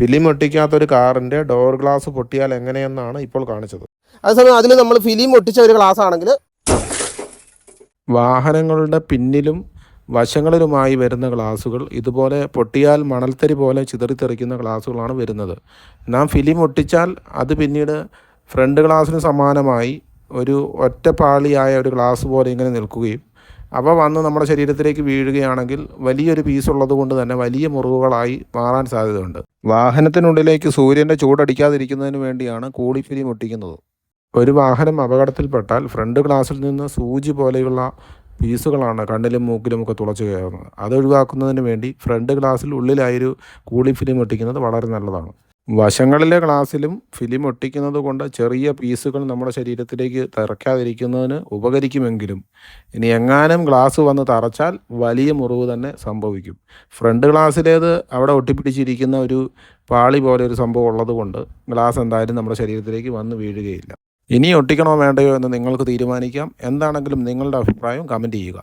Film ഒട്ടിക്കാത്ത ഒരു കാറിന്റെ door glass പൊട്ടിയാൽ എങ്ങനെയെന്നാണ് ഇപ്പോൾ കാണിച്ചത്. അതേസമയം അതിൽ നമ്മൾ ഫിലിം ഒട്ടിച്ച ഒരു ഗ്ലാസ് ആണെങ്കിൽ വാഹനങ്ങളുടെ പിന്നിലും വശങ്ങളിലുമായി വരുന്ന ഗ്ലാസുകൾ ഇതുപോലെ പൊട്ടിയാൽ മണൽത്തരി പോലെ ചിതറിത്തെറിക്കുന്ന ഗ്ലാസുകളാണ് വരുന്നത്. നാം ഫിലിം ഒട്ടിച്ചാൽ അത് പിന്നീട് ഫ്രണ്ട് ഗ്ലാസ്സിന് സമാനമായി ഒരു ഒറ്റപ്പാളിയായ ഒരു ഗ്ലാസ് പോലെ ഇങ്ങനെ നിൽക്കുകയും അവ വന്ന് നമ്മുടെ ശരീരത്തിലേക്ക് വീഴുകയാണെങ്കിൽ വലിയൊരു പീസ് ഉള്ളത് കൊണ്ട് തന്നെ വലിയ മുറിവുകളായി മാറാൻ സാധ്യതയുണ്ട്. വാഹനത്തിനുള്ളിലേക്ക് സൂര്യന്റെ ചൂടടിക്കാതിരിക്കുന്നതിന് വേണ്ടിയാണ് കൂളി മുട്ടിക്കുന്നത്. ഒട്ടിക്കുന്നത് ഒരു വാഹനം അപകടത്തിൽപ്പെട്ടാൽ ഫ്രണ്ട് ഗ്ലാസ്സിൽ നിന്ന് സൂചി പോലെയുള്ള പീസുകളാണ് കണ്ണിലും മൂക്കിലും ഒക്കെ തുളച്ചു കയറുന്നത്. അത് ഒഴിവാക്കുന്നതിന് വേണ്ടി ഫ്രണ്ട് ഗ്ലാസ്സിൽ ഉള്ളിലായൊരു കൂളി ഫിലിം ഒട്ടിക്കുന്നത് വളരെ നല്ലതാണ്. വശങ്ങളിലെ ഗ്ലാസ്സിലും ഫിലിം ഒട്ടിക്കുന്നത് കൊണ്ട് ചെറിയ പീസുകൾ നമ്മുടെ ശരീരത്തിലേക്ക് തറയ്ക്കാതിരിക്കുന്നതിന് ഉപകരിക്കുമെങ്കിലും ഇനി എങ്ങാനും ഗ്ലാസ് വന്ന് തറച്ചാൽ വലിയ മുറിവ് തന്നെ സംഭവിക്കും. ഫ്രണ്ട് ഗ്ലാസ്സിലേത് അവിടെ ഒട്ടിപ്പിടിച്ചിരിക്കുന്ന ഒരു പാളി പോലെ ഒരു സംഭവം ഉള്ളത് കൊണ്ട് ഗ്ലാസ് എന്തായാലും നമ്മുടെ ശരീരത്തിലേക്ക് വന്ന് വീഴുകയില്ല. ഇനി ഒട്ടിക്കണോ വേണ്ടയോ എന്ന് നിങ്ങൾക്ക് തീരുമാനിക്കാം. എന്താണെങ്കിലും നിങ്ങളുടെ അഭിപ്രായം കമന്റ് ചെയ്യുക.